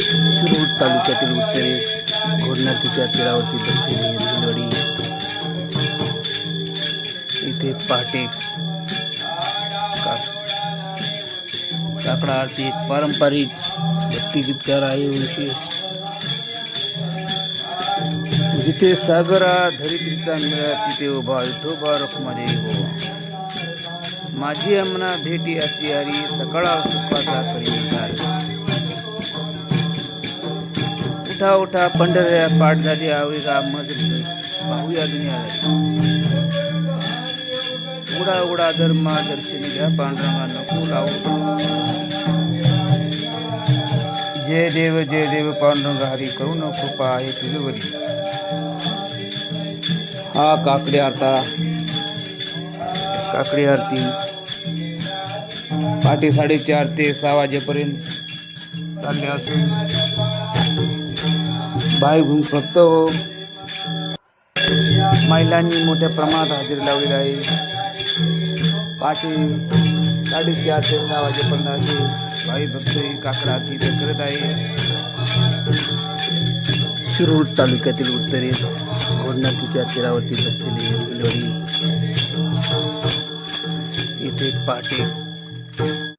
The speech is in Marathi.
शिरूर तालुक्यातील उत्तरेस घोड नदीच्या तीरावरती बसलेली रेलवाडी इथे पहाटे काकडा आरती एक पारंपरिक भक्तिगीतकार आहे विशेष. जिथे सागरा धरित्रीचा मिळा तिथे उभा विठोबा रखमध्ये हो माझी अमना भेटी असली हरी सकाळा सुखाचा करी उठा उठा पंढऱ्या पाठ झाली आवडीचा मजली पाहूया दुनिया उडा उडा धर्मा दर्शनी घ्या पांढरा नको लावू. जय देव जय देव पांडुरंग हरी करू कृपा आहे तुझवरी हा काकडी आरता. काकडी आरती. पहाटे साडेचार ते सहा वाजेपर्यंत चालले असून. भाई फक्त हो. महिलांनी मोठ्या प्रमाणात हजेरी लावलेली आहे. पहाटे साडेचार ते सहा वाजेपर्यंत असे भाई भक्त काकडा आरती इथे करत आहे. शिरूर तालुक्यातील उत्तरेस घोडनदीच्या तीरावरती बसलेली रेलवाडी इथे पहाटे